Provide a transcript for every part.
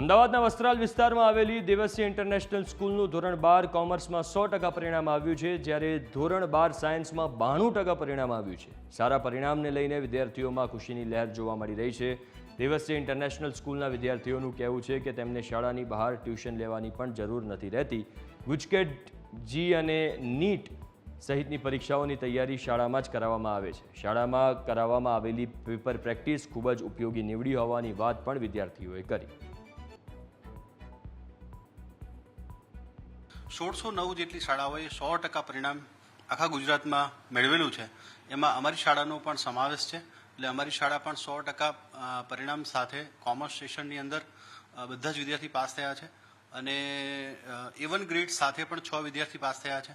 અમદાવાદના વસ્ત્રાલ વિસ્તારમાં આવેલી દેવસ્ય ઇન્ટરનેશનલ સ્કૂલનું ધોરણ બાર કોમર્સમાં સો ટકા પરિણામ આવ્યું છે, જ્યારે ધોરણ બાર સાયન્સમાં બાણું ટકા પરિણામ આવ્યું છે. સારા પરિણામને લઈને વિદ્યાર્થીઓમાં ખુશીની લહેર જોવા મળી રહી છે. દેવસ્ય ઇન્ટરનેશનલ સ્કૂલના વિદ્યાર્થીઓનું કહેવું છે કે તેમને શાળાની બહાર ટ્યુશન લેવાની પણ જરૂર નથી રહેતી. ગુજકેટ, જી અને નીટ સહિતની પરીક્ષાઓની તૈયારી શાળામાં જ કરાવવામાં આવે છે. શાળામાં કરાવવામાં આવેલી પેપર પ્રેક્ટિસ ખૂબ જ ઉપયોગી નીવડી હોવાની વાત પણ વિદ્યાર્થીઓએ કરી. સોળસો નવ જેટલી શાળાઓએ સો ટકા પરિણામ આખા ગુજરાતમાં મેળવેલું છે. એમાં અમારી શાળાનો પણ સમાવેશ છે. એટલે અમારી શાળા પણ સો ટકા પરિણામ સાથે કોમર્સ સેશનની અંદર બધા જ વિદ્યાર્થી પાસ થયા છે. અને એવન ગ્રેડ સાથે પણ છ વિદ્યાર્થી પાસ થયા છે.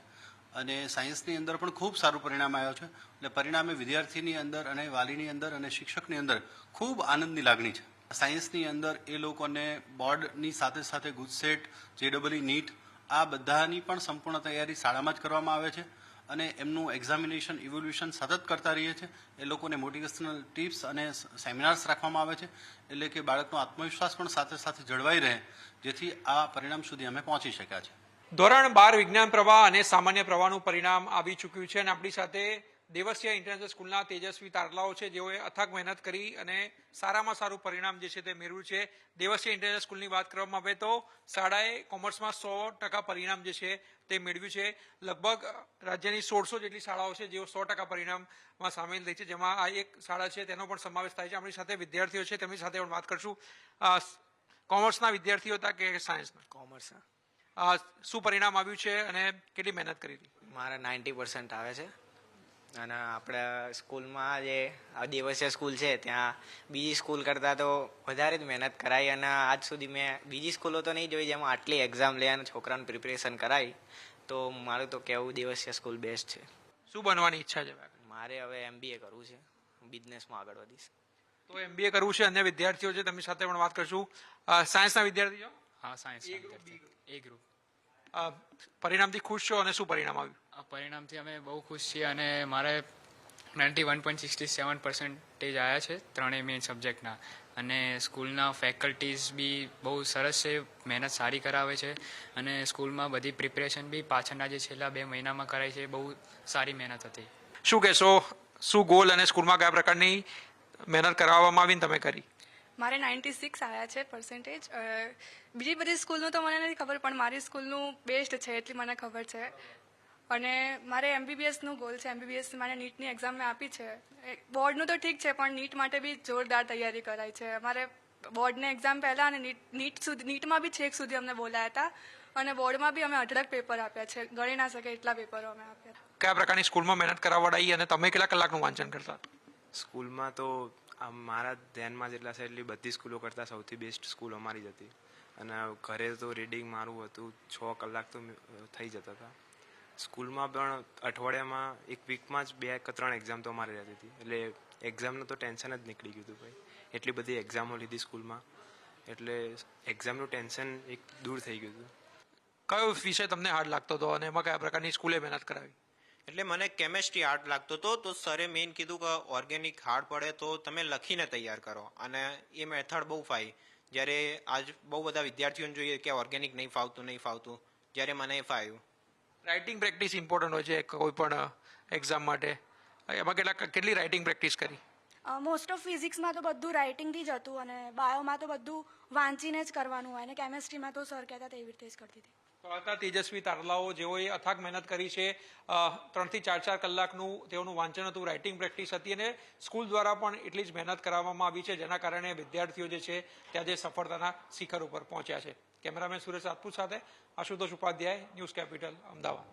અને સાયન્સની અંદર પણ ખૂબ સારું પરિણામ આવ્યો છે. એટલે પરિણામે વિદ્યાર્થીની અંદર અને વાલીની અંદર અને શિક્ષકની અંદર ખૂબ આનંદની લાગણી છે. સાયન્સની અંદર એ લોકોને બોર્ડની સાથે સાથે ગુજસેટ જેડબલઈ નીટ આ બધાની પણ સંપૂર્ણ તૈયારી શાળામાં જ કરવામાં આવે છે અને એમનું એક્ઝામિનેશન ઇવોલ્યુશન સતત કરતા રહીએ છે. એ લોકોને મોટિવેશનલ ટિપ્સ અને સેમિનાર્સ રાખવામાં આવે છે. એટલે કે બાળકનો આત્મવિશ્વાસ પણ સાથે સાથે જળવાઈ રહે, જેથી આ પરિણામ સુધી અમે પહોંચી શક્યા છે. ધોરણ બાર વિજ્ઞાન પ્રવાહ અને સામાન્ય પ્રવાહનું પરિણામ આવી ચૂક્યું છે અને આપણી સાથે દેવસિયા ઇન્ટરનેશનલ સ્કૂલના તેજસ્વી તારલાઓ છે જેઓએ અથાગ મહેનત કરી અને સારામાં સારું પરિણામ જે છે તે મેળવ્યું છે. દેવસિયા ઇન્ટરનેશનલ સ્કૂલની વાત કરવામાં આવે તો શાળાએ કોમર્સમાં સો ટકા પરિણામ જે છે તે મેળવ્યું છે. લગભગ રાજ્યની સોળસો જેટલી શાળાઓ છે જેઓ સો ટકા પરિણામમાં સામેલ થઈ છે જેમાં આ એક શાળા છે તેનો પણ સમાવેશ થાય છે. આપણી સાથે વિદ્યાર્થીઓ છે તેમની સાથે પણ વાત કરશું. કોમર્સના વિદ્યાર્થીઓ હતા કે સાયન્સના કોમર્સ અ, શું પરિણામ આવ્યું છે અને કેટલી મહેનત કરી હતી? મારા નાઇન્ટી પર્સન્ટ આવે છે. અને આપણે સ્કૂલમાં જે આ દિવસીય સ્કૂલ છે ત્યાં બીજી સ્કૂલ કરતાં તો વધારે જ મહેનત કરાઈ અને આજ સુધી મેં બીજી સ્કૂલો તો નહીં જોઈ જેમાં આટલી એક્ઝામ લે અને છોકરાને પ્રિપરેશન કરાઈ તો મારું તો કહેવું દિવસીય સ્કૂલ બેસ્ટ છે. શું બનવાની ઈચ્છા છે મારે હવે એમબીએ કરવું છે. બિઝનેસમાં આગળ વધીશ. તો એમબીએ કરવું છે અન્ય વિદ્યાર્થીઓ છે તેમની સાથે પણ વાત કરશું. સાયન્સના વિદ્યાર્થીઓ? હા સાયન્સ. એ ગ્રુપ પરિણામથી ખુશ છો અને શું પરિણામ આવ્યું? આ પરિણામથી અમે બહુ ખુશ છીએ અને મારે ninety one point sixty seven percentage આવ્યા છે ત્રણેય મેઇન સબ્જેક્ટના અને સ્કૂલના ફેકલ્ટીઝ બી બહુ સરસ છે મહેનત સારી કરાવે છે અને સ્કૂલમાં બધી પ્રિપરેશન બી પાછળના જે છેલ્લા બે મહિનામાં કરાય છે બહુ સારી મહેનત હતી. શું કહેશો? શું ગોલ અને સ્કૂલમાં કયા પ્રકારની મહેનત કરાવવામાં આવીને તમે કરી? મારે નાઇન્ટી સિક્સ આવ્યા છે પર્સન્ટેજ બીજી બધી સ્કૂલનું તો મને નથી ખબર પણ મારી સ્કૂલનું બેસ્ટ છે એટલી મને ખબર છે. અને મારે એમબીબીએસનું ગોલ છે. એમબીબીએસ મારે નીટની એક્ઝામ મેં આપી છે. એ બોર્ડનું તો ઠીક છે પણ નીટ માટે બી જોરદાર તૈયારી કરાઈ છે. અમારે બોર્ડની એક્ઝામ પહેલાં અને નીટ નીટ સુધી નીટમાં બી છેક સુધી અમને બોલાયા હતા. અને બોર્ડમાં બી અમે અઢળક પેપર આપ્યા છે. ગણી ના શકે એટલા પેપરો અમે આપ્યા કયા પ્રકારની સ્કૂલમાં મહેનત કરાવડાઈ અને તમે કેટલા કલાકનું વાંચન કરતા સ્કૂલમાં તો આમ મારા ધ્યાનમાં જેટલા છે એટલી બધી સ્કૂલો કરતાં સૌથી બેસ્ટ સ્કૂલ અમારી જ હતી. અને ઘરે તો રીડિંગ મારું હતું છ કલાક તો થઈ જતા હતા. સ્કૂલમાં પણ અઠવાડિયામાં એક વીકમાં જ બે કે ત્રણ એક્ઝામ તો મારી રહેતી હતી. એટલે એક્ઝામનું તો ટેન્શન જ નીકળી ગયું હતું ભાઈ. એટલી બધી એક્ઝામો લીધી સ્કૂલમાં. એટલે એક્ઝામનું ટેન્શન એક દૂર થઈ ગયું હતું. કયો વિષય તમને હાર્ડ લાગતો હતો અને એમાં કયા પ્રકારની સ્કૂલે મહેનત કરાવી? એટલે મને કેમેસ્ટ્રી હાર્ડ લાગતો હતો. તો સરે મેઇન કીધું કે ઓર્ગેનિક હાર્ડ પડે તો તમે લખીને તૈયાર કરો. અને એ મેથડ બહુ ફાઈ જ્યારે આજ બહુ બધા વિદ્યાર્થીઓને જોઈએ કે ઓર્ગેનિક નહીં ફાવતું નહીં ફાવતું. જ્યારે મને એ ફાવ્યું રાઇટિંગ પ્રેક્ટિસ ઇમ્પોર્ટન્ટ હોય છે કોઈ પણ એક્ઝામ માટે? એમાં કેટલા કેટલી રાઇટિંગ પ્રેક્ટિસ કરી? મોસ્ટ ઓફ ફિઝિક્સમાં તો બધું રાઇટિંગથી જ હતું અને બાયોમાં તો બધું વાંચીને જ કરવાનું હોય અને કેમેસ્ટ્રીમાં તો સર કહેતા તેવી રીતે જ કરતી હતી. હતા તેજસ્વી તારલાઓ જેઓએ અથાગ મહેનત કરી છે. ત્રણથી ચાર ચાર કલાકનું તેઓનું વાંચન હતું રાઇટિંગ પ્રેક્ટિસ હતી અને સ્કૂલ દ્વારા પણ એટલી જ મહેનત કરાવવામાં આવી છે જેના કારણે વિદ્યાર્થીઓ જે છે ત્યાં જે સફળતાના શિખર ઉપર પહોંચ્યા છે. કેમેરામેન સુરેશ આતપુર સાથે આશુતોષ ઉપાધ્યાય ન્યૂઝ કેપિટલ અમદાવાદ.